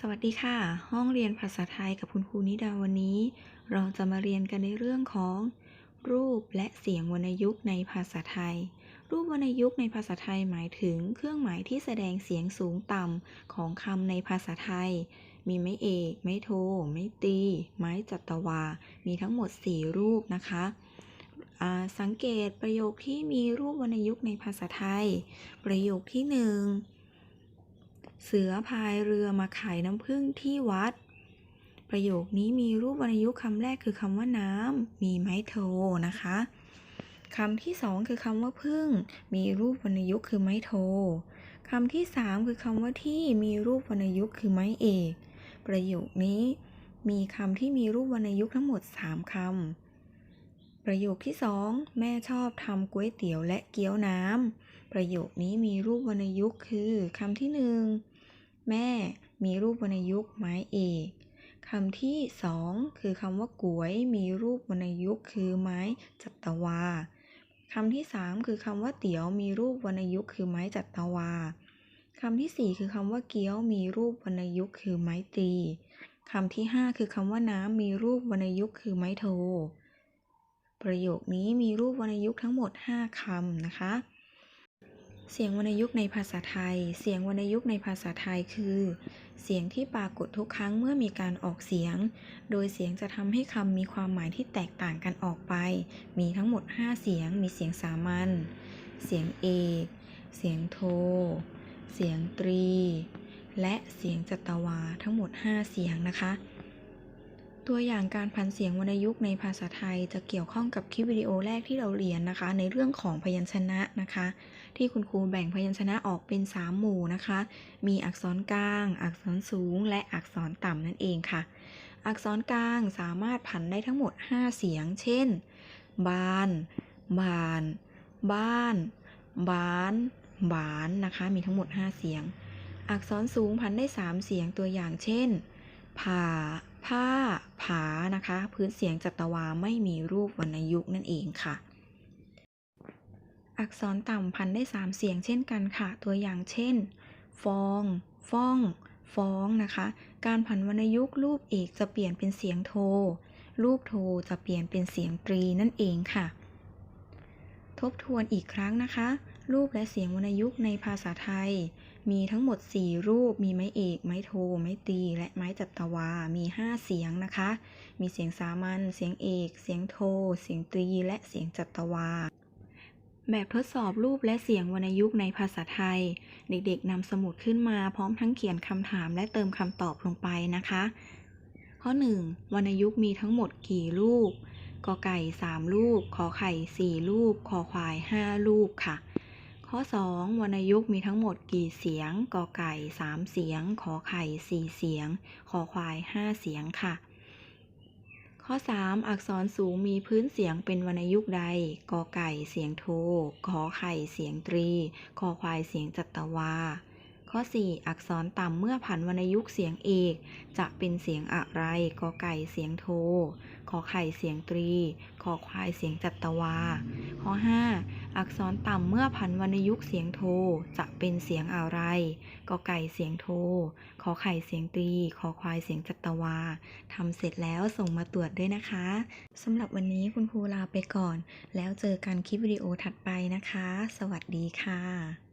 สวัสดีค่ะ ห้องเรียนภาษาไทยกับคุณครูนิดาวันนี้ เราจะมาเรียนกันในเรื่องของ รูปและเสียงวรรณยุกต์ในภาษาไทย รูปวรรณยุกต์ในภาษาไทยหมายถึง เครื่องหมายที่แสดงเสียงสูงต่ำของคำในภาษาไทย มีไม้เอก ไม้โท ไม้ตี ไม้จัตวา มีทั้งหมด 4 รูปนะคะสังเกตประโยคที่มีรูปวรรณยุกต์ในภาษาไทย ประโยคที่หนึ่ง เสือพายเรือมาขายน้ำผึ้งที่วัด ประโยคนี้มีรูปวรรณยุกต์คำแรกคือคำว่าน้ำมีไม้โทนะคะคำที่สองคือคำว่าพึ่ง มีรูปวรรณยุกต์คือไม้โทคำที่สามคือคำว่าที่มีรูปวรรณยุกต์คือไม้เอก ประโยคนี้มีคำที่มีรูปวรรณยุกต์ทั้งหมด 3 คำ ประโยคที่สองแม่ชอบทำก๋วยเตี๋ยวและเกี๊ยวน้ำประโยคนี้มีรูปวรรณยุกต์คือคำที่หนึ่งแม่มีรูปวรรณยุกต์ไม้เอกคำที่สองคือคำว่าก๋วยมีรูปวรรณยุกต์คือไม้จัตวาคำที่สามคือคำว่าเตี๋ยวมีรูปวรรณยุกต์คือไม้จัตวาคำที่สี่คือคำว่าเกี๊ยวมีรูปวรรณยุกต์คือไม้ตีคำที่ห้าคือคำว่าน้ำมีรูปวรรณยุกต์คือไม้โท ประโยคนี้มีรูปวรรณยุกต์ทั้งหมด 5 คำนะคะ เสียงวรรณยุกต์ในภาษาไทย เสียงวรรณยุกต์ในภาษาไทยคือ เสียงที่ปรากฏทุกครั้งเมื่อมีการออกเสียง โดยเสียงจะทำให้คำมีความหมายที่แตกต่างกันออกไป มีทั้งหมด 5 เสียง มีเสียงสามัญ เสียงเอก เสียงโท เสียงตรี และเสียงจัตวาทั้งหมด 5 เสียงนะคะ ตัวอย่างการพันเสียงวรรณยุกต์ในภาษาไทยจะเกี่ยวข้องกับคลิปวิดีโอแรกที่เราเรียนนะคะ ในเรื่องของพยัญชนะนะคะ ที่คุณครูแบ่งพยัญชนะออกเป็น 3 หมู่นะคะ มีอักษรกลาง อักษรสูง และอักษรต่ำนั่นเองค่ะ อักษรกลางสามารถผันได้ทั้งหมด 5 เสียง เช่น บาน บาน บ้านบ้าน บานนะคะ มีทั้งหมด 5 เสียง อักษรสูงพันได้ 3 เสียงตัวอย่างเช่นผ่า ผ้า ผา นะคะ พื้นเสียงจัตวาไม่มีรูปวรรณยุกต์นั่นเองค่ะ อักษรต่ำพันได้3เสียงเช่นกันค่ะ ตัวอย่างเช่น ฟอง ฟ้อง ฟ้องนะคะ การผันวรรณยุกต์รูปเอกจะเปลี่ยนเป็นเสียงโท รูปโทจะเปลี่ยนเป็นเสียงตรีนั่นเองค่ะ ทบทวนอีกครั้งนะคะ รูปและเสียงวรรณยุกต์ในภาษาไทย มีทั้งหมด 4 รูป มีไม้เอก ไม้โท ไม้ตี และไม้จัตวา มี 5 เสียงนะคะ มีเสียงสามัญ เสียงเอก เสียงโท เสียงตี และเสียงจัตวา แบบทดสอบรูปและเสียงวรรณยุกต์ในภาษาไทย เด็กๆนำสมุดขึ้นมาพร้อมทั้งเขียนคำถามและเติมคำตอบลงไปนะคะ ข้อ 1. วรรณยุกต์มีทั้งหมดกี่รูปกอไก่3ลูกขอไข่4ลูกคอควาย5ลูกค่ะ ข้อ 2. วรรณยุกต์มีทั้งหมดกี่เสียงกอไก่ 3 เสียง ขอไข่ 4 เสียงคอควาย 5 เสียงค่ะ ข้อ 3. อักษรสูงมีพื้นเสียงเป็นวรรณยุกต์ใดกอไก่เสียงโท ขอไข่เสียงตรีคอควายเสียงจัตวา ข้อ 4. อักษรต่ำเมื่อผันวรรณยุกต์เสียงเอก จะเป็นเสียงอะไรกอไก่เสียงโท ขอไข่เสียงตรีคอควายเสียงจัตวา ข้อ 5. อักษรต่ำเมื่อผันวรรณยุกต์เสียงโท จะเป็นเสียงอะไรกอไก่เสียงโท ขอไข่เสียงตรีคอควายเสียงจัตวาทำเสร็จแล้วส่งมาตรวจด้วยนะคะสำหรับวันนี้คุณครูลาไปก่อน แล้วเจอกันคลิปวิดีโอถัดไปนะคะ สวัสดีค่ะ